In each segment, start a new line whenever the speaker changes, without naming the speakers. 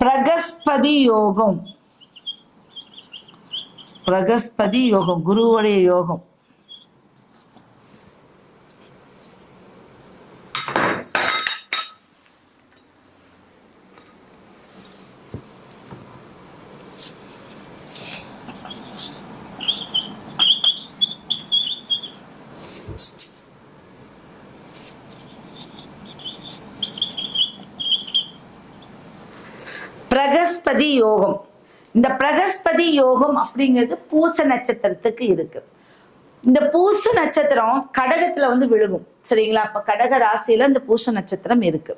பிரகஸ்பதி யோகம் பிரகஸ்பதி யோகம் குருவுடைய யோகம் பிரகஸ்பதி யோகம். இந்த பிரகஸ்பதி யோகம் அப்படிங்கிறது பூச நட்சத்திரத்துக்கு இருக்கு. இந்த பூச நட்சத்திரம் கடகத்துல வந்து விழுகும். சரிங்களா? அப்ப கடக ராசியில இந்த பூச நட்சத்திரம் இருக்கு.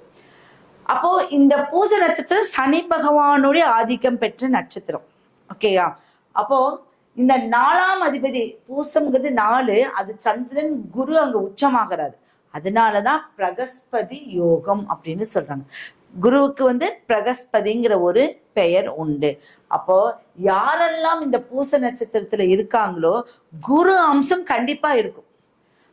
அப்போ இந்த பூச நட்சத்திரம் சனி பகவானுடைய ஆதிக்கம் பெற்ற நட்சத்திரம். ஓகேயா அப்போ இந்த நாலாம் அதிபதி பூசம்ங்கிறது நாலு அது சந்திரன் குரு அங்க உச்சமாகிறாரு. அதனாலதான் பிரகஸ்பதி யோகம் அப்படின்னு சொல்றாங்க. குருவுக்கு வந்து பிரகஸ்பதிங்கிற ஒரு பெயர் உண்டு. அப்போ யாரெல்லாம் இந்த பூச நட்சத்திரத்துல இருக்காங்களோ குரு அம்சம் கண்டிப்பா இருக்கும்.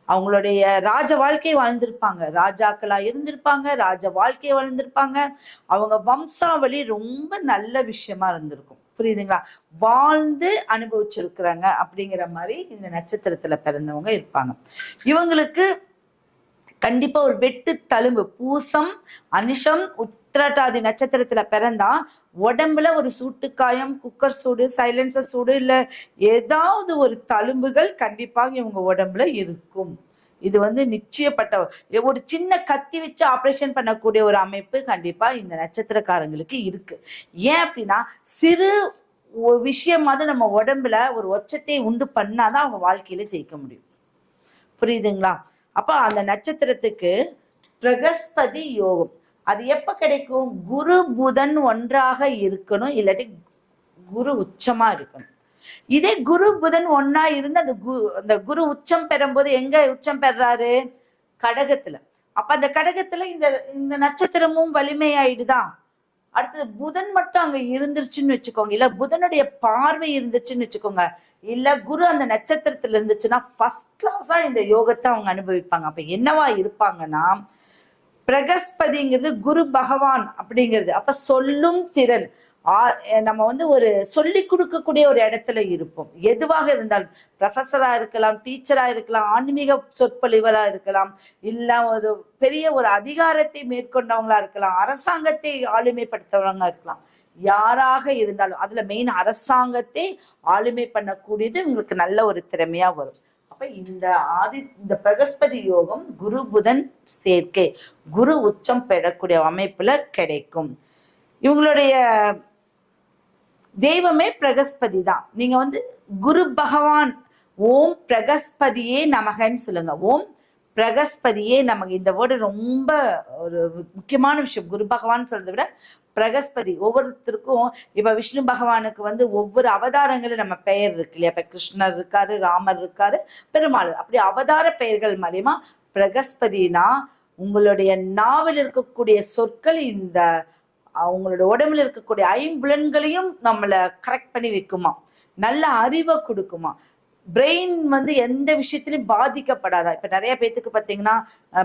அவங்களுடைய ராஜ வாழ்க்கை வாழ்ந்திருப்பாங்க. ராஜாக்களா இருந்திருப்பாங்க ராஜ வாழ்க்கை வாழ்ந்திருப்பாங்க. அவங்க வம்சாவளி ரொம்ப நல்ல விஷயமா இருந்திருக்கும். புரியுதுங்களா? வாழ்ந்து அனுபவிச்சிருக்கிறாங்க அப்படிங்கிற மாதிரி இந்த நட்சத்திரத்துல பிறந்தவங்க இருப்பாங்க. இவங்களுக்கு கண்டிப்பா ஒரு வெட்டு தழும்பு. பூசம் அனிஷம் உத்திரட்டாதி நட்சத்திரத்துல பிறந்தா உடம்புல ஒரு சூட்டுக்காயம் குக்கர் சூடு சைலன்சர் சூடு இல்ல ஏதாவது ஒரு தழும்புகள் கண்டிப்பாக இவங்க உடம்புல இருக்கும். இது வந்து நிச்சயப்பட்ட ஒரு சின்ன கத்தி வச்சு ஆப்ரேஷன் பண்ணக்கூடிய ஒரு அமைப்பு கண்டிப்பா இந்த நட்சத்திரக்காரங்களுக்கு இருக்கு. ஏன் அப்படின்னா சிறு விஷயமாவது நம்ம உடம்புல ஒரு ஒச்சத்தை உண்டு பண்ணாதான் அவங்க வாழ்க்கையில ஜெயிக்க முடியும். புரியுதுங்களா? அப்போ அந்த நட்சத்திரத்துக்கு பிரகஸ்பதி யோகம். அது எப்போ கிடைக்கும்? குரு புதன் ஒன்றாக இருக்கணும் இல்லாட்டி குரு உச்சமாக இருக்கணும். இதே குரு புதன் ஒன்னா இருந்து அந்த கு அந்த குரு உச்சம் பெறும்போது எங்க உச்சம் பெறாரு? கடகத்துல. அப்ப அந்த கடகத்துல இந்த இந்த நட்சத்திரமும் வலிமையாயிடுதான் அடுத்தது புதன் மட்டும் அங்க இருந்துருச்சுன்னு வச்சுக்கோங்க. இல்ல புதனுடைய பார்வை இருந்துச்சுன்னு வச்சுக்கோங்க. இல்ல குரு அந்த நட்சத்திரத்துல இருந்துச்சுன்னா ஃபர்ஸ்ட் கிளாஸா இந்த யோகத்தை அவங்க அனுபவிப்பாங்க. அப்ப என்னவா இருப்பாங்கன்னா பிரகஸ்பதிங்கிறது குரு பகவான் அப்படிங்கிறது. அப்ப சொல்லும் திறன். நம்ம வந்து ஒரு சொல்லி கொடுக்கக்கூடிய ஒரு இடத்துல இருப்போம். எதுவாக இருந்தாலும் ப்ரொஃபஸராக இருக்கலாம் டீச்சராக இருக்கலாம் ஆன்மீக சொற்பொழிவராக இருக்கலாம் இல்லை ஒரு பெரிய ஒரு அதிகாரத்தை மேற்கொண்டவங்களா இருக்கலாம் அரசாங்கத்தை ஆளுமைப்படுத்தவங்க இருக்கலாம். யாராக இருந்தாலும் அதுல மெயின் அரசாங்கத்தை ஆளுமை பண்ணக்கூடியது உங்களுக்கு நல்ல ஒரு திறமையா வரும். அப்ப இந்த ஆதி இந்த பிரகஸ்பதி யோகம் குரு புதன் சேர்க்கை குரு உச்சம் பெறக்கூடிய அமைப்புல கிடைக்கும். இவங்களுடைய தெய்வமே பிரகஸ்பதி தான் நீங்க வந்து குரு பகவான் ஓம் பிரகஸ்பதியே நமகன்னு சொல்லுங்க. ஓம் பிரகஸ்பதியே நமக்கு இந்த வேர்டு ரொம்ப ஒரு முக்கியமான விஷயம். குரு பகவான் சொல்றதை விட பிரகஸ்பதி. ஒவ்வொருத்தருக்கும் இப்ப விஷ்ணு பகவானுக்கு வந்து ஒவ்வொரு அவதாரங்களும் நம்ம பெயர் இருக்கு இல்லையா? இப்ப கிருஷ்ணர் இருக்காரு ராமர் இருக்காரு பெருமாள். அப்படி அவதார பெயர்கள் மூலியமா பிரகஸ்பதினா உங்களுடைய நாவில் இருக்கக்கூடிய சொற்கள் இந்த அவங்களோட உடம்புல இருக்கக்கூடிய ஐம்புலன்களையும் நம்மளை கரெக்ட் பண்ணி வைக்குமா? நல்ல அறிவை கொடுக்குமா? பிரெயின் வந்து எந்த விஷயத்திலையும் பாதிக்கப்படாதா? இப்போ நிறைய பேத்துக்கு பார்த்தீங்கன்னா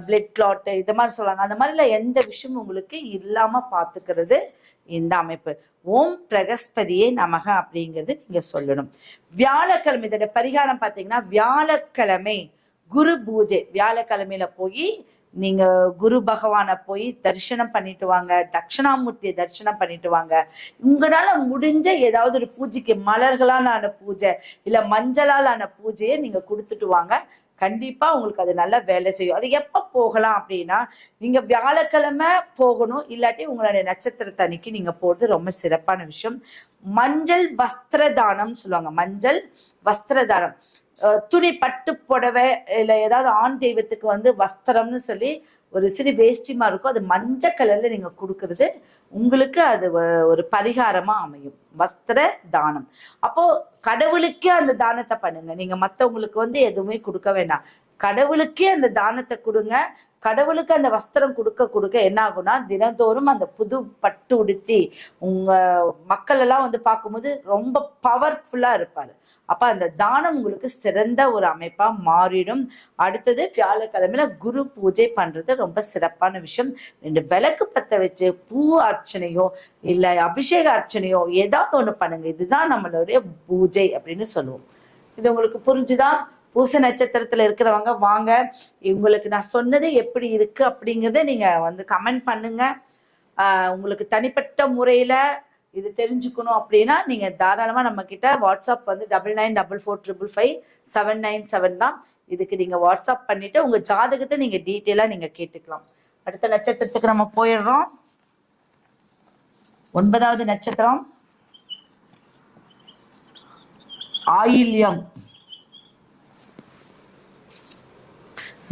பிளட் கிளாட்டு இது மாதிரி சொல்றாங்க அந்த மாதிரில எந்த விஷயமும் உங்களுக்கு இல்லாமல் பார்த்துக்கிறது இந்த அமைப்பு. ஓம் பிரகஸ்பதியே நமக அப்படிங்கிறது நீங்கள் சொல்லணும். வியாழக்கிழமை இதோட பரிகாரம் பார்த்தீங்கன்னா வியாழக்கிழமை குரு பூஜை. வியாழக்கிழமையில போய் நீங்க குரு பகவானை போய் தரிசனம் பண்ணிட்டு வாங்க தட்சிணாமூர்த்தியை தரிசனம் பண்ணிட்டு வாங்க. உங்களால முடிஞ்ச ஏதாவது ஒரு பூஜைக்கு மலர்களால் ஆன பூஜை இல்ல மஞ்சளால் ஆன பூஜையை நீங்க கொடுத்துட்டு வாங்க. கண்டிப்பா உங்களுக்கு அது நல்லா வேலை செய்யும். அது எப்ப போகலாம் அப்படின்னா நீங்க வியாழக்கிழமை போகணும் இல்லாட்டி உங்களுடைய நட்சத்திரத்தை அன்னைக்கு நீங்க போறது ரொம்ப சிறப்பான விஷயம். மஞ்சள் வஸ்திர தானம் சொல்லுவாங்க. மஞ்சள் வஸ்திர தானம் துணி பட்டு புடவை இல்லை ஏதாவது ஆண் தெய்வத்துக்கு வந்து வஸ்திரம்னு சொல்லி ஒரு சிறு வேஷ்டிமா இருக்கும். அது மஞ்சள் கலர்ல நீங்க கொடுக்கறது உங்களுக்கு அது வ- ஒரு பரிகாரமா அமையும். வஸ்திர தானம். அப்போ கடவுளுக்கே அந்த தானத்தை பண்ணுங்க. நீங்க மத்தவங்களுக்கு வந்து எதுவுமே கொடுக்க வேண்டாம். கடவுளுக்கே அந்த தானத்தை கொடுங்க. கடவுளுக்கு அந்த வஸ்திரம் கொடுக்க கொடுக்க என்ன ஆகும்னா தினந்தோறும் அந்த புது பட்டு உடுத்தி உங்க மக்கள் எல்லாம் வந்து பார்க்கும்போது ரொம்ப பவர்ஃபுல்லா இருப்பாரு. அப்ப அந்த தானம் உங்களுக்கு சிறந்த ஒரு அமைப்பா மாறிடும். அடுத்தது வியாழக்கிழமையில குரு பூஜை பண்றது ரொம்ப சிறப்பான விஷயம். ரெண்டு விளக்கு பத்த வச்சு பூ அர்ச்சனையோ இல்ல அபிஷேக அர்ச்சனையோ ஏதாவது ஒண்ணு பண்ணுங்க. இதுதான் நம்மளுடைய பூஜை அப்படின்னு சொல்லுவோம். இது உங்களுக்கு புரிஞ்சுதான் பூச நட்சத்திரத்துல இருக்கிறவங்க வாங்க. உங்களுக்கு நான் சொன்னது எப்படி இருக்கு அப்படிங்கிறத நீங்க வந்து கமெண்ட் பண்ணுங்க. உங்களுக்கு தனிப்பட்ட முறையில இது தெரிஞ்சுக்கணும் அப்படின்னா நீங்க தாராளமா நம்ம கிட்ட வாட்ஸ்அப் வந்து double nine double four triple five seven nine seven தான். இதுக்கு நீங்க வாட்ஸ்அப் பண்ணிட்டு உங்க ஜாதகத்தை நீங்க டீட்டெயிலா நீங்க கேட்டுக்கலாம். அடுத்த நட்சத்திரத்துக்கு நம்ம போயிடுறோம். ஒன்பதாவது நட்சத்திரம். ஆயில்யம்.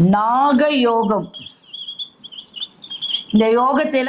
நாக யோகம் இந்த யோகத்தில்